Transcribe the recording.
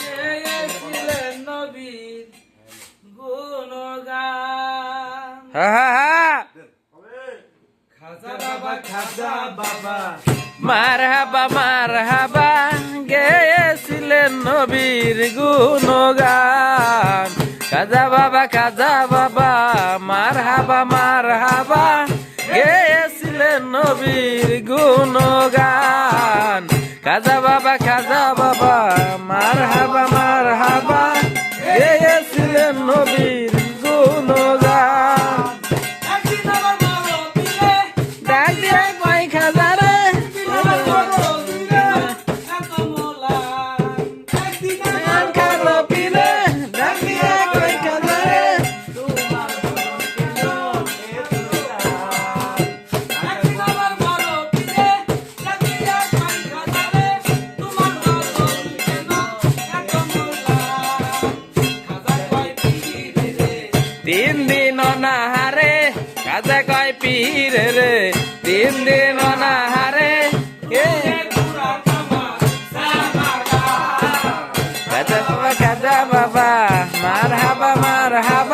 গেয়েছিলেন নবীর গুণগান খাজা বাবা খাজা বাবা মার হাবা মার হাবা গেয়েছিলেন নবীর গুণগান। কাজা বাবা কাজা বাবা মার হাবা মার হাবা গেয়েছিলেন নবীর গুণগান। কাজা বাবা গেয়েছিলেন তিন দিন অনাহারে কাজে কয় পীর রে। তিন দিন অনাহারে কাজা বাবা কাজা বাবা মার হাবা মার হাবা